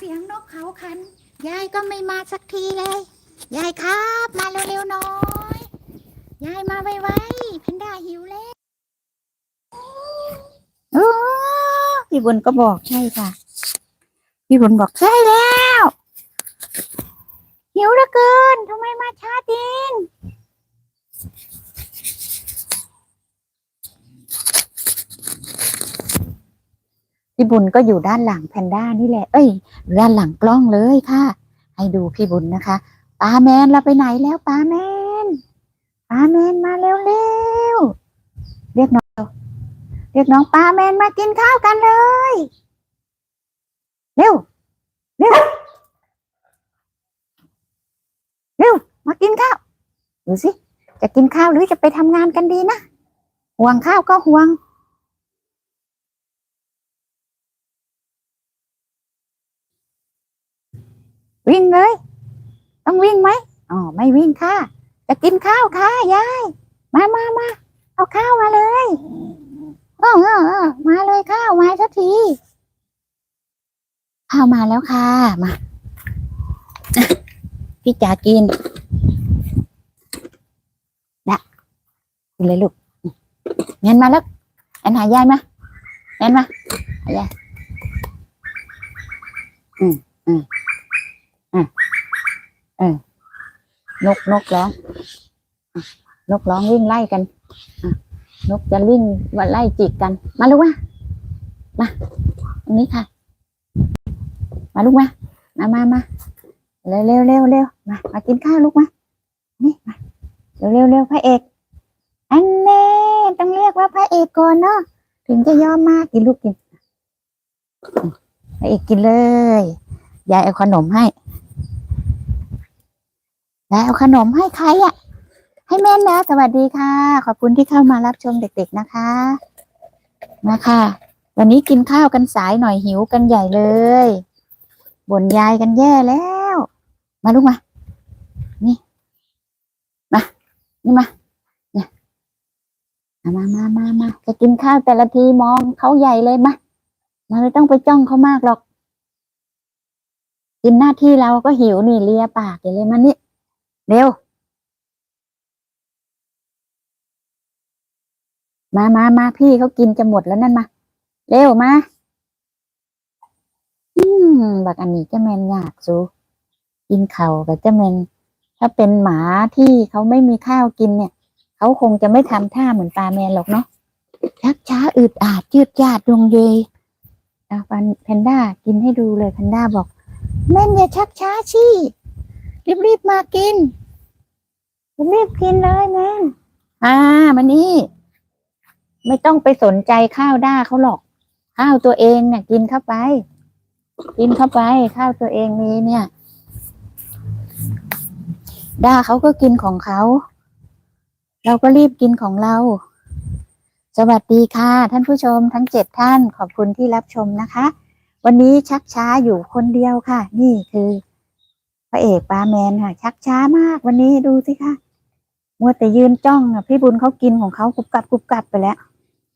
เสียงนกเขาคัน ยายก็ไม่มาสักทีเลย ยายครับ มาเร็วๆหน่อย ยายมาไวๆแพนด้าหิวแล้วโอ้พี่บุญก็บอกใช่ค่ะ พี่บุญบอกใช่แล้วหิวเหลือเกินทำไมมาช้าจริง พี่บุญก็อยู่ด้านหลังแพนด้านี่แหละ เอ้ย ด้านหลังกล้องเลยค่ะ ให้ดูพี่บุญนะคะป้าแมนเราไปไหนแล้วป้าแมนป้าแมนมาเร็วเร็วเรียกน้องเรียกน้องป้าแมนมากินข้าวกันเลย เร็วเร็วเร็วมากินข้าวดูสิจะกินข้าวหรือจะไปทำงานกันดีนะห่วงข้าวก็ห่วง วิ่งเลย ต้องวิ่งไหมอ๋อไม่วิ่งค่ะ จะกินข้าวค่ะยาย มามามาเอาข้าวมาเลยเออเออมาเลยข้าวมาสักทีข้าวมาแล้วค่ะมาพี่จ๋ากินดะกินเลยลูกเงินมาแล้วแอนหายายมาแอนมาหายายอืมอืม อะเออนกนกร้องอะนกร้องวิ่งไล่กันอะนกจะวิ่งมาไล่จิกกัน มาลูกมามาตรงนี้ค่ะ มาลูกมามามามาเร็วเร็วเร็วเร็วมามากินข้าวลูกมานี่มาเร็วเร็วเร็วพระเอก อันเน่ต้องเรียกว่าพระเอกก่อนเนาะถึงจะยอมมากินลูกกินพระเอกกินเลยยายเอาขนมให้ ยายเอาขนมให้ใครอะ ให้แม่นะสวัสดีค่ะ ขอบคุณที่เข้ามารับชมเด็ก ๆนะคะ มาค่ะ วันนี้กินข้าวกันสายหน่อยหิวกันใหญ่เลยบ่นยายกันแย่แล้ว มาลูกมา นี่ มา นี่มาเนี่ยมามามามามาจะกินข้าวแต่ละทีมองเขาใหญ่เลยมามาไม่ต้องไปจ้องเขามากหรอก กินหน้าที่เราก็หิวนี่เลียปากอย่าเลยมานี่ เร็ว มามามาพี่เขากินจะหมดแล้วนั่นมา เร็วมา อืมบักอันนี้จะแมนยากซูกินเข่ากับจะแมนถ้าเป็นหมาที่เขาไม่มีข้าวกินเนี่ย เขาคงจะไม่ทำท่าเหมือนปลาแมนหรอกเนาะชักช้าอืดอาดยืดยาดดวงเยอาปันแพนด้ากินให้ดูเลยแพนด้าบอก แม่นอย่าชักช้าชี รีบๆมากินรีบๆกินเลยแม่นอ่ามานี่ ไม่ต้องไปสนใจข้าวด้าเขาหรอก ข้าวตัวเองเนี่ยกินเข้าไป กินเข้าไป ข้าวตัวเองมีเนี่ย ด้าเขาก็กินของเขา เราก็รีบกินของเรา สวัสดีค่ะ ท่านผู้ชมทั้งเจ็ดท่านขอบคุณที่รับชมนะคะ วันนี้ชักช้าอยู่คนเดียวค่ะ นี่คือ พระเอกปาแมนค่ะ ชักช้ามากวันนี้ดูสิค่ะมัวแต่ยืนจ้องอะพี่บุญเขากินของเขากรุบกรับกรุบกรับไปแล้ว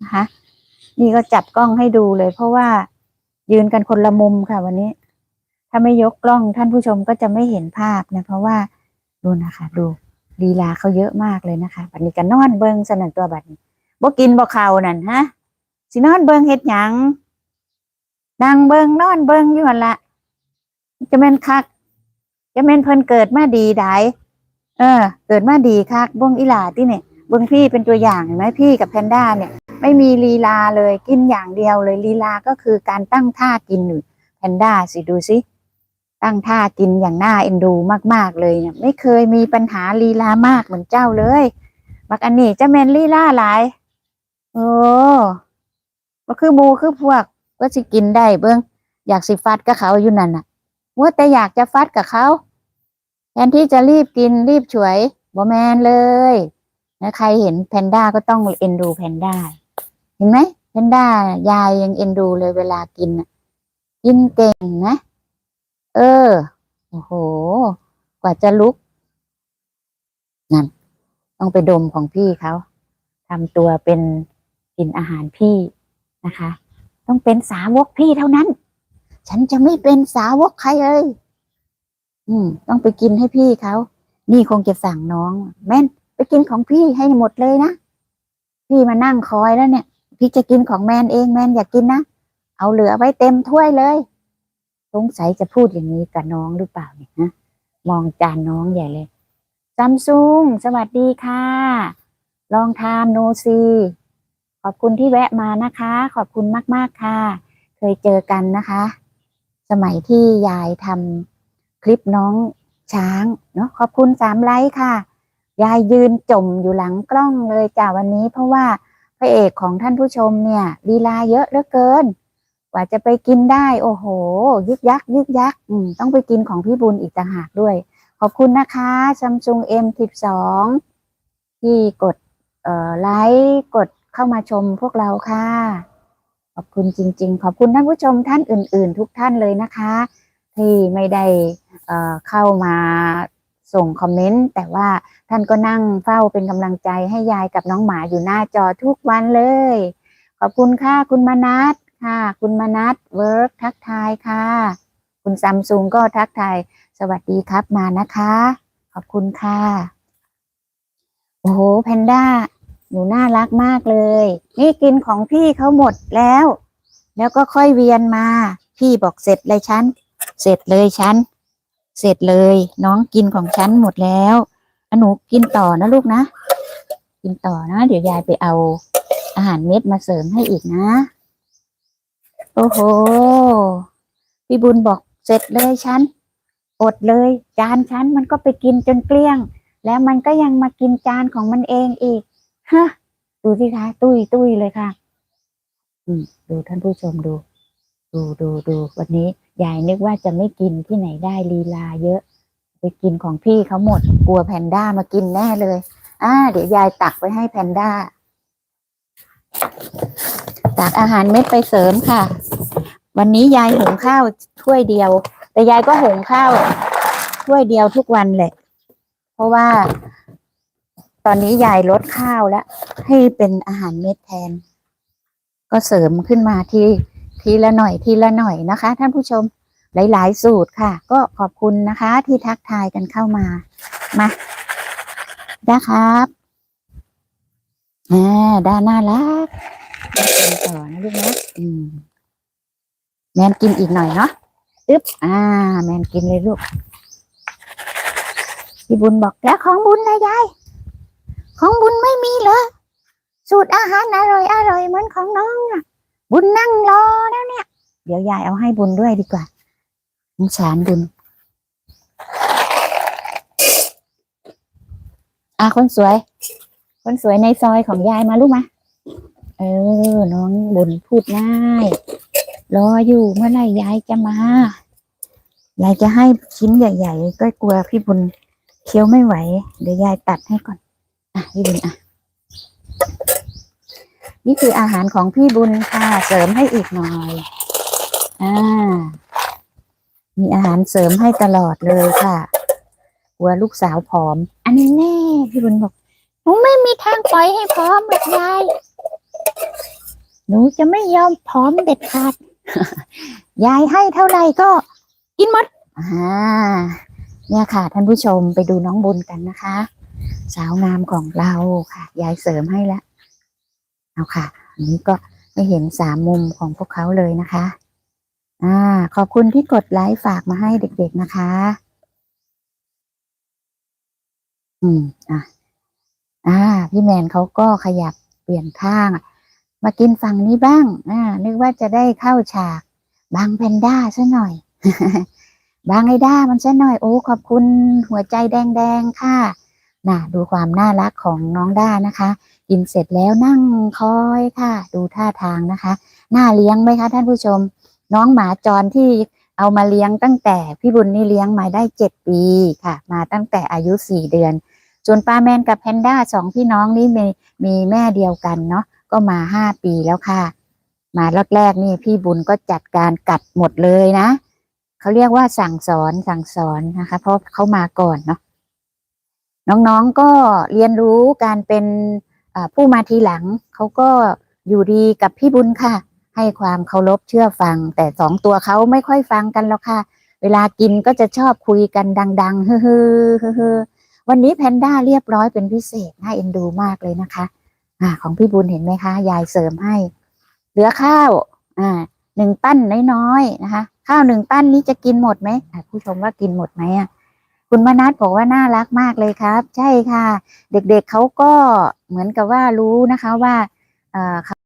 นะคะนี่ก็จับกล้องให้ดูเลย เพราะว่ายืนกันคนละมุมค่ะ วันนี้ ถ้าไม่ยกกล้องท่านผู้ชมก็จะไม่เห็นภาพนะเพราะว่าดูนะคะ ดูลีลาเขาเยอะมากเลยนะคะบัดนี้ก็นอนเบิงสนันตัวบัดนี้บ่กินบ่เข่านั่นฮะสินอนเบิงเฮ็ดหยังนั่งเบิงนอนเบิงอยู่หั่นละจะแม่นคัก จะแม่นเพิ่นเกิดมาดีไดเออ เกิดมาดีคักบิ่งอีหลาที่เนี่ยบิ่งพี่เป็นตัวอย่างเห็นไหมพี่กับแพนด้าเนี่ย ไม่มีลีลาเลยกินอย่างเดียวเลยลีลาก็คือการตั้งท่ากินหนแพนด้าสิดูสิตั้งท่ากินอย่างน่าเอ็นดูมาก ๆ เลยเนี่ยไม่เคยมีปัญหาลีลามากเหมือนเจ้าเลยบักอันนี้จะแมนลีลาหลายโอ้ก็คือหมูคือพวกก็สิกินได้เบิ้งอยากสิฟัดกับเขาอยู่นั่นน่ะ ว่าแต่อยากจะฟัดกับเขาแทนที่จะรีบกินรีบฉวยบ่แมนเลยนะใครเห็นแพนด้าก็ต้องเอ็นดูแพนด้าเห็นไหมแพนด้ายายยังเอ็นดูเลยเวลากินน่ะกินเก่งนะ เออโอ้โห กว่าจะลุกนั่นต้องไปดมของพี่เขาทำตัวเป็นกินอาหารพี่นะคะ ต้องเป็นสาวกพี่เท่านั้น ฉันจะไม่เป็นสาวกใครเลย อืม ต้องไปกินให้พี่เขา นี่คงจะสั่งน้อง แม่น ไปกินของพี่ให้หมดเลยนะ พี่มานั่งคอยแล้วเนี่ย พี่จะกินของแมนเองแมนอยากกินนะ เอาเหลือไว้เต็มถ้วยเลย สงสัยจะพูดอย่างนี้กับน้องหรือเปล่าเนี่ยนะ มองจานน้องใหญ่เลยซัมซุงสวัสดีค่ะ ลองทามโนซี ขอบคุณที่แวะมานะคะ ขอบคุณมาก ๆ ค่ะ เคยเจอกันนะคะ สมัยที่ยายทำคลิปน้องช้างเนาะขอบคุณสามไลค์ค่ะ ยายยืนจมอยู่หลังกล้องเลยจ้าวันนี้ เพราะว่าพระเอกของท่านผู้ชมเนี่ยลีลาเยอะเหลือเกิน กว่าจะไปกินได้ โอ้โห ยึกยักยึกยักต้องไปกินของพี่บุญอีกต่างหากด้วย ขอบคุณนะคะซัมซุง M12 ที่กดเอ่อไลค์กดเข้ามาชมพวกเราค่ะ ขอบคุณจริง ๆ ขอบคุณท่านผู้ชมท่านอื่น ๆ ทุกท่านเลยนะคะ ที่ไม่ได้เเข้ามาส่งคอมเมนต์แต่ว่าท่านก็นั่งเฝ้าเป็นกำลังใจให้ยายกับน้องหมาอยู่หน้าจอทุกวันเลย ขอบคุณค่ะคุณมนัทค่ะ คุณมนัทเวิร์กทักทายค่ะ คุณซัมซุงก็ทักทายสวัสดีครับมานะคะ ขอบคุณค่ะ โอ้โหแพนด้า หนูน่ารักมากเลย นี่กินของพี่เขาหมดแล้ว แล้วก็ค่อยเวียนมา พี่บอกเสร็จเลยฉัน เสร็จเลยฉัน เสร็จเลย น้องกินของฉันหมดแล้วหนูกินต่อนะลูกนะ กินต่อนะ เดี๋ยวยายไปเอาอาหารเม็ดมาเสริมให้อีกนะ โอ้โห พี่บุญบอกเสร็จเลยฉัน อดเลย จานฉันมันก็ไปกินจนเกลี้ยง แล้วมันก็ยังมากินจานของมันเองอีก ฮะดูสิคะตุ้ยตุ้ยเลยค่ะ อืมดูท่านผู้ชมดู ดูดูดูวันนี้ยายนึกว่าจะไม่กินที่ไหนได้ลีลาเยอะ ไปกินของพี่เขาหมด กลัวแพนด้ามากินแน่เลย อ่า เดี๋ยวยายตักไว้ให้แพนด้าตักอาหารเม็ดไปเสริมค่ะ วันนี้ยายหุงข้าวถ้วยเดียว แต่ยายก็หุงข้าวถ้วยเดียวทุกวันแหละ เพราะว่า ตอนนี้ยายลดข้าวแล้ว ให้เป็นอาหารเม็ดแทน ก็เสริมขึ้นมาทีทีละหน่อยทีละหน่อยนะคะ ท่านผู้ชมหลาย ๆ สูตรค่ะ ก็ขอบคุณนะคะ ที่ทักทายกันเข้ามามาด้ครับอ่าด้าน่ารักต่อนะลูกนะอืมแมนกินอีกหน่อยเนาะอึ๊บอ่า แมนกินเลยลูกพี่บุญบอกแล้วของบุญนะยาย ของบุญไม่มีเหรอ สูตรอาหารอร่อยอร่อยเหมือนของน้องอะ บุญนั่งรอแล้วเนี่ย เดี๋ยวยายเอาให้บุญด้วยดีกว่าสงสารบุญอะคนสวย คนสวยในซอยของยายมาลูกมาเออ น้องบุญพูดง่าย รออยู่เมื่อไหร่ยายจะมายายจะให้ชิ้นใหญ่ ๆ ก็กลัวพี่บุญเคี้ยวไม่ไหว เดี๋ยวยายตัดให้ก่อน อะพี่บุญอะ นี่คืออาหารของพี่บุญค่ะ เสริมให้อีกหน่อย อ่า มีอาหารเสริมให้ตลอดเลยค่ะกลัวลูกสาวผอม อันนี้แน่พี่บุญบอกหนูไม่มีทางปล่อยให้ผอมหรอกยาย หนูจะไม่ยอมผอมเด็ดขาด ยายให้เท่าไหร่ก็กินหมด อ่า เนี่ยค่ะท่านผู้ชมไปดูน้องบุญกันนะคะ สาวงามของเราค่ะ ยายเสริมให้แล้วเอาค่ะ อันนี้ก็ไม่เห็นสามมุมของพวกเขาเลยนะคะ อ่า ขอบคุณที่กดไลค์ฝากมาให้เด็กๆนะคะ อืม อะ อ่า พี่แมนเขาก็ขยับเปลี่ยนข้าง มากินฝั่งนี้บ้าง อ่า นึกว่าจะได้เข้าฉากบางแพนด้าซะหน่อย บางไอด้ามันซะหน่อย โอ้ ขอบคุณหัวใจแดงๆค่ะ น่ะดูความน่ารักของน้องด้านะคะ กินเสร็จแล้วนั่งคอยค่ะ ดูท่าทางนะคะน่าเลี้ยงไหมคะท่านผู้ชม น้องหมาจรที่เอามาเลี้ยงตั้งแต่พี่บุญนี่เลี้ยงมาได้เจ็ดปีค่ะ มาตั้งแต่อายุสี่เดือนส่วนปลาแมนกับแพนด้าสองพี่น้องนี่มีมีแม่เดียวกันเนาะก็มาห้าปีแล้วค่ะ มาแรกๆนี่พี่บุญก็จัดการกัดหมดเลยนะเขาเรียกว่าสั่งสอนสั่งสอนนะคะ เพราะเขามาก่อนเนาะ น้องๆก็เรียนรู้การเป็นผู้มาทีหลัง เขาก็อยู่ดีกับพี่บุญค่ะ ให้ความเคารพเชื่อฟัง แต่สองตัวเขาไม่ค่อยฟังกันหรอกค่ะ เวลากินก็จะชอบคุยกันดังๆฮือฮือฮือฮือวันนี้แพนด้าเรียบร้อยเป็นพิเศษน่าเอ็นดูมากเลยนะคะอ่าของพี่บุญเห็นไหมคะ ยายเสริมให้ เหลือข้าวอ่าหนึ่งปั้นน้อยๆนะคะ ข้าวหนึ่งปั้นนี้จะกินหมดไหมผู้ชมว่ากินหมดไหมอะ คุณมนัทบอกว่าน่ารักมากเลยครับ ใช่ค่ะ เด็กๆเขาก็เหมือนกับว่ารู้นะคะว่าเอ่อเขา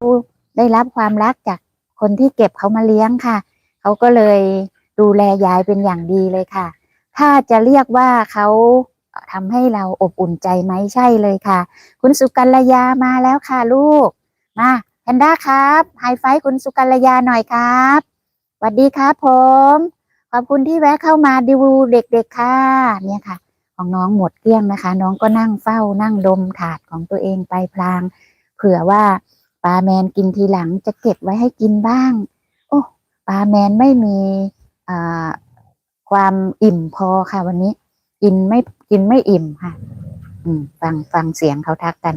ได้รับความรักจากคนที่เก็บเขามาเลี้ยงค่ะ เขาก็เลยดูแลยายเป็นอย่างดีเลยค่ะ ถ้าจะเรียกว่าเขาทำให้เราอบอุ่นใจไหมใช่เลยค่ะ คุณสุกัลยามาแล้วค่ะลูก มาแพนด้าครับไฮไฟคุณสุกัลยาหน่อยครับสวัสดีครับผม ขอบคุณที่แวะเข้ามาดูเด็กๆค่ะ เนี่ยค่ะ ของน้องหมดเกลี้ยงนะคะ น้องก็นั่งเฝ้านั่งดมถาดของตัวเองไปพลาง เผื่อว่าปลาแมนกินทีหลังจะเก็บไว้ให้กินบ้าง โอ้ปลาแมนไม่มีความอิ่มพอค่ะ วันนี้ กินไม่กินไม่อิ่มค่ะ อืม ฟังฟังเสียงเขาทักกัน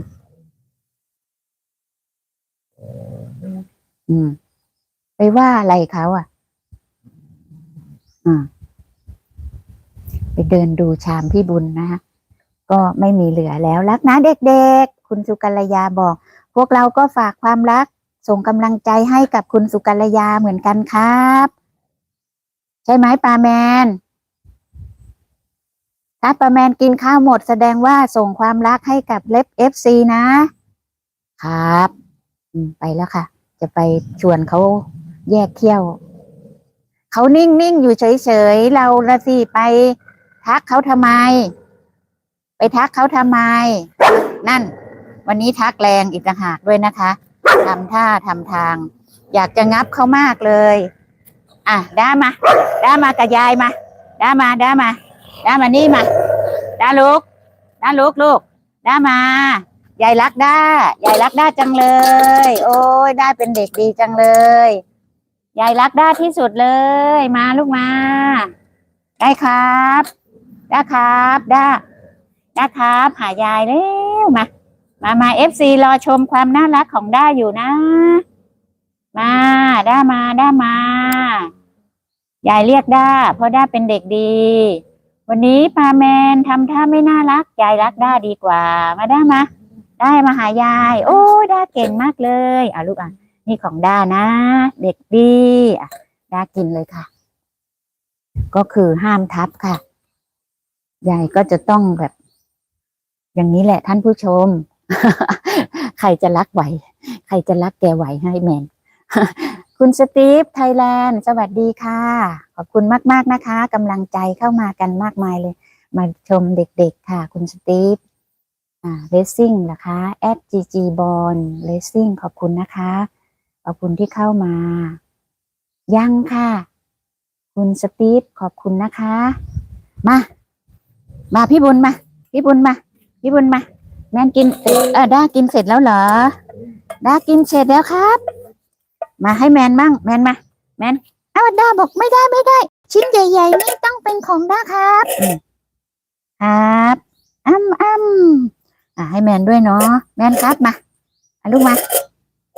อืม ไปว่าอะไรเขาอะ ไปเดินดูชามพี่บุญนะคะก็ไม่มีเหลือแล้วรักนะเด็กๆ คุณสุกัลยาบอก พวกเราก็ฝากความรัก ส่งกำลังใจให้กับคุณสุกัลยาเหมือนกันครับ ใช่ไหมปาแมน ถ้าปาแมนกินข้าวหมดแสดงว่าส่งความรักให้กับเล็บเอฟซีนะ ครับไปแล้วค่ะ จะไปชวนเขาแยกเขี้ยว เขานิ่งๆอยู่เฉยๆเราละสิไปทักเขาทำไม ไปทักเขาทำไม นั่น วันนี้ทักแรงอีกต่างหากด้วยนะคะทำท่าทำทาง อยากจะงับเขามากเลย อะด้ามาด้ามากับยายมาด้ามาด้ามาด้ามานี่มาด้าลูกด้าลูกลูกด้ามายายรักด้ายายรักด้าจังเลย โอ้ยด้าเป็นเด็กดีจังเลย ยายรักด้าที่สุดเลย มาลูกมา ได้ครับด้าครับด้าด้าครับหายายเร็วมา มามาเอฟซีรอชมความน่ารักของด้าอยู่นะ มาด้ามาด้ามายายเรียกด้าเพราะด้าเป็นเด็กดี วันนี้ปาแมนทำท่าไม่น่ารักยายรักด้าดีกว่า มาด้ามาได้มาหายาย โอ้ด้าเก่งมากเลยอะลูกอะ นี่ของด้านะ เด็กดีด้ากินเลยค่ะ ก็คือห้ามทับค่ะยายก็จะต้องแบบ อย่างนี้แหละท่านผู้ชม ใครจะรักไหว ใครจะรักแกไหวให้แมนคุณสตีฟไทยแลนด์สวัสดีค่ะ ขอบคุณมาก ๆ นะคะกำลังใจเข้ามากันมากมายเลย มาชมเด็ก ๆ ค่ะ คุณสตีฟอ่าเลสซิ่งนะคะแอดจีจีบอลเลสซิ่งขอบคุณนะคะ อบคุณที่เข้ามา ยังค่ะ คุณสตีฟขอบคุณนะคะ มา มาพี่บุญมา พี่บุญมา พี่บุญมาแม่นกินเออด้ากินเสร็จแล้วเหรอ ด้ากินเสร็จแล้วครับ มาให้แมนบ้างแมนมา แมนอ้าวด้าบอกไม่ได้ไม่ได้ ชิ้นใหญ่ ๆ นี่ต้องเป็นของด้าครับ ครับอ้ำอ้ำอ่าให้แมนด้วยเนาะแมนครับมาลูกมา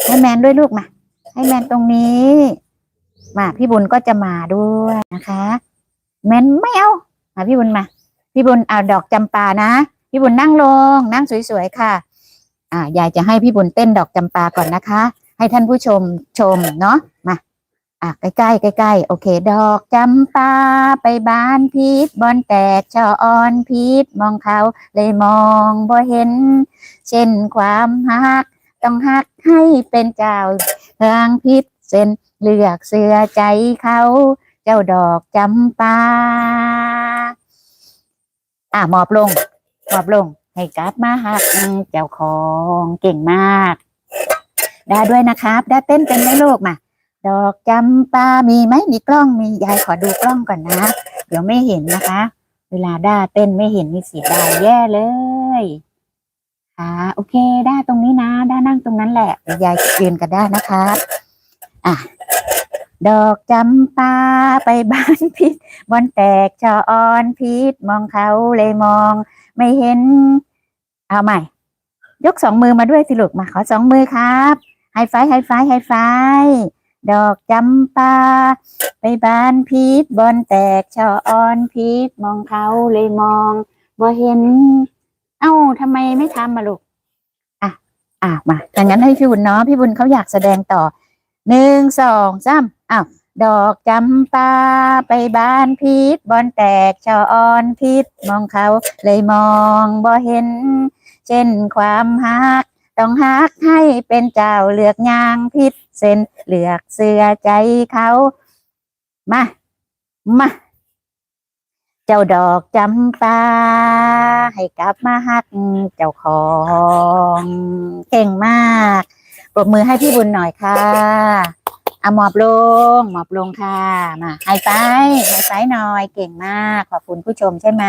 ให้แมนด้วยลูกมา ให้แมนตรงนี้มาพี่บุญก็จะมาด้วยนะคะ แมนไม่เอามาพี่บุญมา พี่บุญเอาดอกจำปานะ พี่บุญนั่งลง นั่งสวยๆค่ะ อ่ายายจะให้พี่บุญเต้นดอกจำปาก่อนนะคะ ให้ท่านผู้ชมชมเนาะมาอะใกล้ๆใกล้ๆโอเค ดอกจำปาไปบานพีชบอนแตกชอออนพีชมองเขาเลยมองบ่เห็น เช่นความหัก ต้องหักให้เป็นเจ้า ทางพิษเส้นเลือกเสือใจเขา เจ้าดอกจำปา อะหมอบลง หมอบลง ให้กลับมาหักเจ้าของเก่งมาก ได้ด้วยนะครับ ได้เต้นเป็นไหมลูกมา ดอกจำปา มีไหมมีกล้องมียายขอดูกล้องก่อนนะ เดี๋ยวไม่เห็นนะคะ เวลาด้าเต้นไม่เห็นมีเสียดายแย่เลย ค่ะ โอเคด้าตรงนี้นะด้านั่งตรงนั้นแหละเดี๋ยวยายนกับด้นะคะอะดอกจำปาไปบ้านพิษบอนแตกชอออนพิษมองเขาเลยมอง ไม่เห็น เอาใหม่ ยกสองมือมาด้วยสิลูกมาขอสองมือครับไฮไฟว์ไฮไฟว์ไฮไฟว์ดอกจำปาไปบ้านพีชบอนแตกชออ่อนพีชมองเขาเลยมองบ่เห็น เอ้าทำไมไม่ทำมาลูกอะอะมาดังนั้นให้พี่บุญเนาะพี่บุญเขาอยากแสดงต่อหนึ่งสองสามอ้าวดอกจำปาไปบ้านพีชบอนแตกชออ่อนพีชมองเขาเลยมองบ่เห็น เช่นความฮัก ต้องฮักให้เป็นเจ้าเลือกยางพิษเส้นเลือกเสื้อใจเขา มา มา เจ้าดอกจำปาให้กลับมาฮักเจ้าของเก่งมากปรบมือให้พี่บุญหน่อยค่ะอะหมอบลงหมอบลงค่ะมาไฮไฟไฮไฟหน่อยเก่งมากขอบคุณผู้ชมใช่ไหม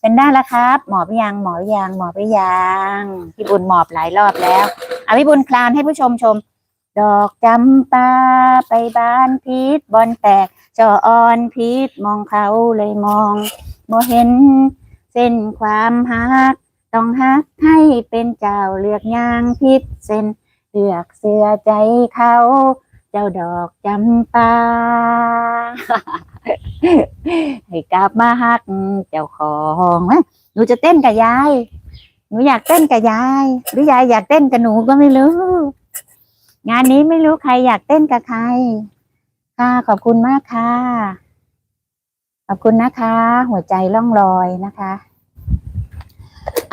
เป็นได้แล้วครับ หมอบหรือยังหมอบหรือยังหมอบหรือยังพี่บุญหมอบหลายรอบแล้วอะพี่บุญคลานให้ผู้ชมชม ดอกจำปาไปบ้านพีชบอนแตก จออ่อนพีชมองเขาเลยมองบ่เห็น เส้นความฮัก ต้องฮักให้เป็นเจ้าเลือกยางพิษเส้นเลือกเสื้อใจเขา เจ้าดอกจำปาให้กลับมาฮักเจ้าของหนูจะเต้นกับยายหนูอยากเต้นกับยาย หรือยายอยากเต้นกับหนูก็ไม่รู้ งานนี้ไม่รู้ใครอยากเต้นกับใคร ค่ะขอบคุณมากค่ะ ขอบคุณนะคะ หัวใจล่องลอยนะคะ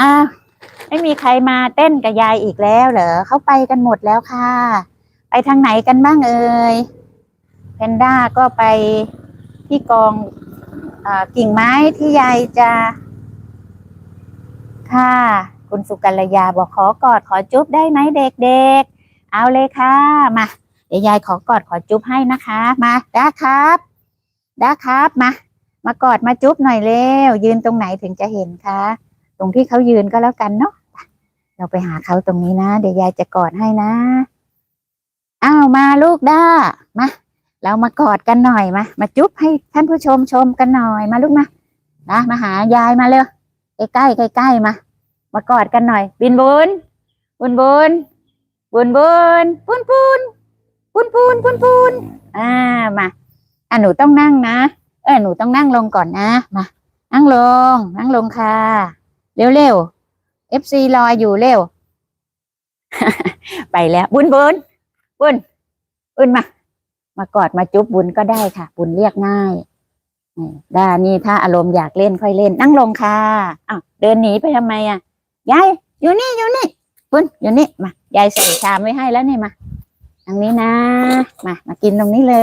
อะไม่มีใครมาเต้นกับยายอีกแล้วเหรอเขาไปกันหมดแล้วค่ะ ไปทางไหนกันบ้างเอ่ยแพนด้าก็ไปที่กองอกิ่งไม้ที่ยายจะค่ะคุณสุกัลยาบอกขอกอดขอจุ๊บได้ไหมเด็กๆ เอาเลยค่ะ มา เดี๋ยวยายขอกอดขอจุ๊บให้นะคะ มาด้าครับด้าครับมามากอดมาจุ๊บหน่อยเร็วยืนตรงไหนถึงจะเห็นคะ ตรงที่เขายืนก็แล้วกันเนาะเราไปหาเขาตรงนี้นะเดี๋ยวยายจะกอดให้นะอ้าวมาลูกด้ามาเรามากอดกันหน่อยมามาจุ๊บให้ท่านผู้ชมชมกันหน่อยมาลูกมานะมาหายายมาเร็วใกล้ใกล้ใกล้มามากอดกันหน่อย บินบุญบุญบุญบุญบุญปุนปุน นปุนปุนปุนอ่ามาอะหนูต้องนั่งนะ เออหนูต้องนั่งลงก่อนนะมานั่งลง นั่งลงค่ะ เร็วเร็วเอฟซีรออยู่เร็ว ไปแล้ว บุญบุญบุญบุญมามากอดมาจุ๊บบุญก็ได้ค่ะ บุญเรียกง่ายอืมได้นี่ถ้าอารมณ์อยากเล่นค่อยเล่น นั่งลงค่ะอ้าวเดินหนีไปทำไมอะยายอยู่นี่อยู่นี่บุญอยู่นี่มายายใส่ชามไว้ให้แล้วนี่มา ทางนี้นะ มามากินตรงนี้เล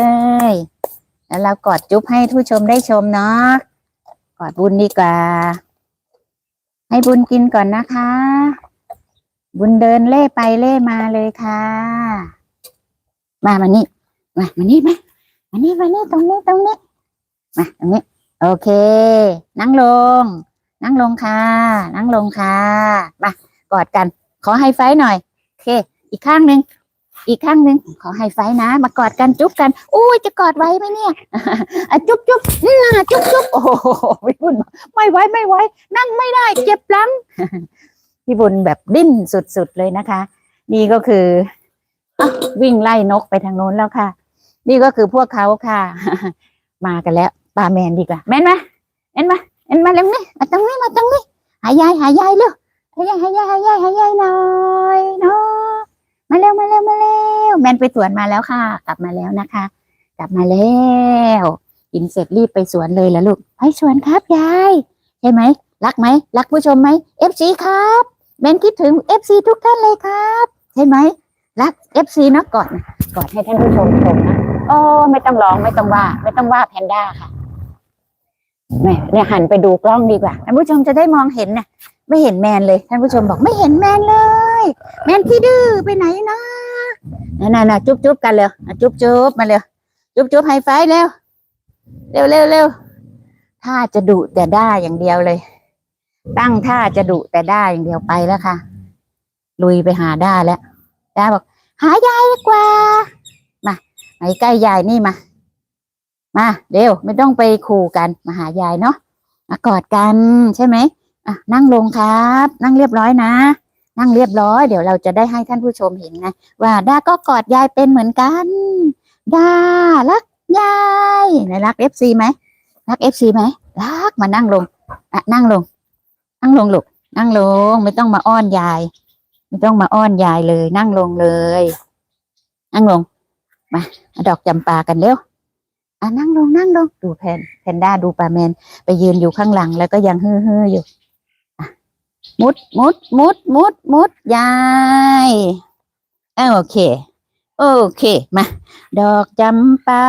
ย แล้วเรากอดจุ๊บให้ผู้ชมได้ชมเนาะกอดบุญดีกว่า ให้บุญกินก่อนนะคะ บุญเดินเล่ไปเล่มาเลยค่ะ มามานี่มามานี่มามานี่มานี่ตรงนี้ตรงนี้มาตรงนี้ โอเค นั่งลง นั่งลงค่ะ นั่งลงค่ะมากอดกัน ขอไฮไฟหน่อย โอเค อีกข้างหนึ่ง อีกข้างหนึ่งขอไฮไฟว์นะ มากอดกันจุ๊บกันอุ้ยจะกอดไว้ไหมเนี่ยอะจุ๊บจุ๊บน่าจุ๊บจุ๊บโอ้โหพี่บุญไม่ไหวไม่ไหวนั่งไม่ได้ เจ็บหลังพี่บุญแบบดิ้นสุดๆเลยนะคะ นี่ก็คืออวิ่งไล่นกไปทางโน้นแล้วค่ะ นี่ก็คือพวกเขาค่ะ มากันแล้วปลาแมนดีกว่าแมนมาแมนมาแมนมาเร็วนี่มาตรงนี้มาตรงนี้หายายหายายเร็วหายายหายายหายายหายายหน่อย มาเร็วมาเร็วมาเร็วแมนไปสวนมาแล้วค่ะ กลับมาแล้วนะคะ กลับมาแล้วกินเสร็จรีบไปสวนเลยล้วลูกไปสวนครับยายใช่ไหมรักไหมรักผู้ชมไหมเอฟซีครับแมนคิดถึงเอฟซีทุกท่านเลยครับใช่ไหมรักเอฟซีนาะกอดนะกอดให้ท่านผู้ชมชมนะโอ้ไม่ต้องร้องไม่ต้องว่า ไม่ต้องว่าแพนด้าค่ะแม่เนี่ยหันไปดูกล้องดีกว่าท่านผู้ชมจะได้มองเห็นนะไม่เห็นแมนเลยท่านผู้ชมบอกไม่เห็นแมนเลย แมนที่ดื้อไปไหนนะนั่นน่ะจุ๊บจุ๊บกันเลยจุ๊บจุ๊บมาเลยจุ๊บจุ๊บไฮไฟเร็วเร็วเร็วเร็วท่าจะดุแต่ได้อย่างเดียวเลย ตั้งท่าจะดุแต่ได้อย่างเดียวไปแล้วค่ะ ลุยไปหาด้าแล้วด้าบอก หายายดีกว่า มาไอ้ใกล้ยายนี่มา มาเร็วไม่ต้องไปขู่กันมาหายายเนาะมากอดกันใช่ไหมอะนั่งลงครับ นั่งเรียบร้อยนะ นั่งเรียบร้อย เดี๋ยวเราจะได้ให้ท่านผู้ชมเห็นนะว่าด้าก็กอดยายเป็นเหมือนกันด้ารักยายไหนรักเอฟซีไหมรักเอฟซีไหมรักมานั่งลงอะนั่งลง นั่งลงลูกนั่งลงไม่ต้องมาอ้อนยาย ไม่ต้องมาอ้อนยายเลย นั่งลงเลย นั่งลงมาดอกจำปากันเร็วอะนั่งลงนั่งลงดูแพนแพนด้าดูปลาแมนไปยืนอยู่ข้างหลังแล้วก็ยังฮือฮือๆอยู่ มุดมุดมุดมุดมุดยายอ่โอเค โอเค มา ดอกจำปา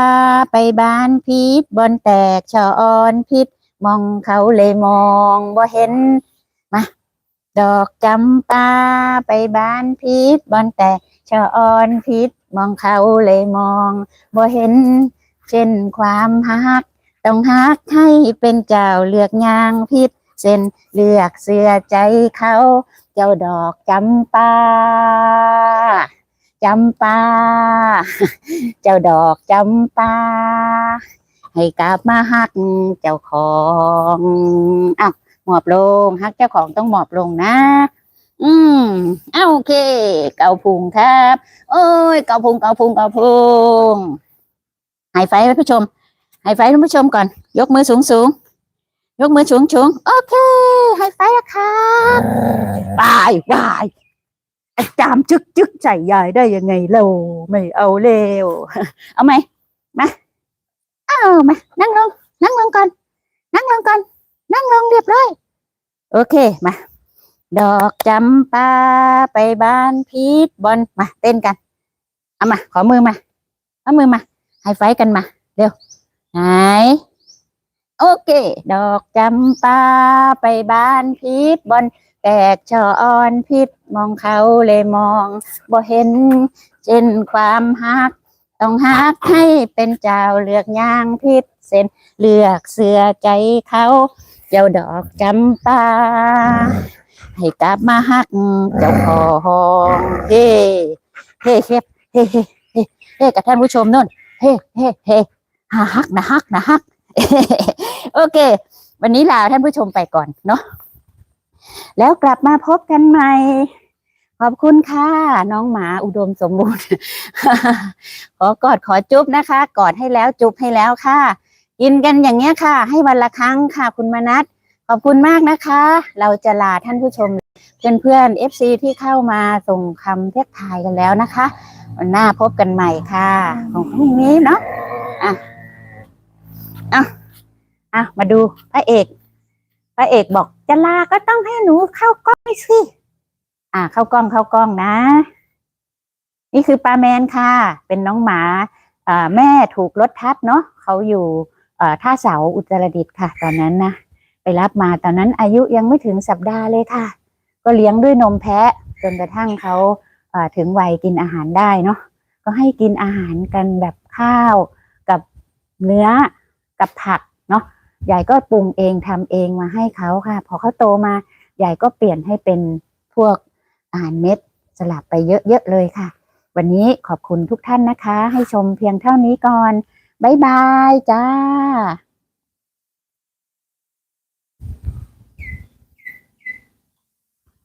ไปบานพิษบอนแตกชะออนพิษมองเขาเลยมองบ่เห็น มา ดอกจำปาไปบานพิษบอนแตกชะออนพิษมองเขาเลยมองบ่เห็น เช่นความฮัก ต้องฮักให้เป็นเจ้าเลือกยางพิษ เส้นเลือกเสื้อใจเขา เจ้าดอกจำปาจำปา เจ้าดอกจำปา ให้กลับมาฮักเจ้าของอ้าวหมอบลงฮักเจ้าของต้องหมอบลงนะ อืมอ้าโอเค เกาพุงครับ โอ้ย เกาพุงเกาพุงเกาพุงไฮไฟว์ให้ผู้ชมไฮไฟว์ให้ผู้ชมก่อน ยกมือสูงสูง ยกมือสูงสูงโอเคไฮไฟว์นะครับบายบายไอ้จามจึกจึกใส่ยายได้ยังไงเราไม่เอาเร็วเอาไหมมาเอามานั่งลงนั่งลงก่อน นั่งลงก่อน นั่งลงเรียบร้อยโอเคมาดอกจำปาไปบ้านพีทบอลมา เต้นกันเอามา ขอมือมาเอามือมาไฮไฟว์กันมา เร็วไหน โอเค ดอกจำปาไปบ้านพีทบอลแตกชอออนพิษมองเขาเลยมองบ่เห็นเช่นความฮัก ต้องฮักให้เป็นเจ้าเลือกยางพิษเส้นเลือกเสือใจเขา เจ้าดอกจำปาให้กลับมาฮักเจ้าของเฮ้เฮ้เฮ้เฮ้เฮ้เฮ้เฮ้กับท่านผู้ชมนู่น เฮ้เฮ้เฮ้ฮักนะฮักนะฮัก โอเค วันนี้ลาท่านผู้ชมไปก่อนเนาะแล้วกลับมาพบกันใหม่ ขอบคุณค่ะ น้องหมาอุดมสมบูรณ์ ขอกอดขอจุ๊บนะคะ กอดให้แล้วจุ๊บให้แล้วค่ะ กินกันอย่างเงี้ยค่ะ ให้วันละครั้งค่ะ คุณมนัทขอบคุณมากนะคะ เราจะลาท่านผู้ชม เพื่อนๆ FC ที่เข้ามาส่งคำเทียบทายกันแล้วนะคะ วันหน้าพบกันใหม่ค่ะ ของพรุ่งนี้เนาะอะอะ อะมาดูพระเอกพระเอกบอกจะลาก็ต้องให้หนูเข้ากล้องสิอะเข้ากล้องเข้ากล้องนะ นี่คือปลาแมนค่ะ เป็นน้องหมาอ่าแม่ถูกรถทับเนาะเขาอยู่เอ่อท่าเสาอุตรดิตถ์ค่ะ ตอนนั้นนะไปรับมาตอนนั้นอายุยังไม่ถึงสัปดาห์เลยค่ะ ก็เลี้ยงด้วยนมแพะจนกระทั่งเขาถึงวัยกินอาหารได้เนาะก็ให้กินอาหารกันแบบข้าวกับเนื้อกับผัก ยายก็ปรุงเองทำเองมาให้เขาค่ะ พอเขาโตมายายก็เปลี่ยนให้เป็นพวกอาหารเม็ดสลับไปเยอะๆเลยค่ะ วันนี้ขอบคุณทุกท่านนะคะ ให้ชมเพียงเท่านี้ก่อน บ๊ายบายจ้า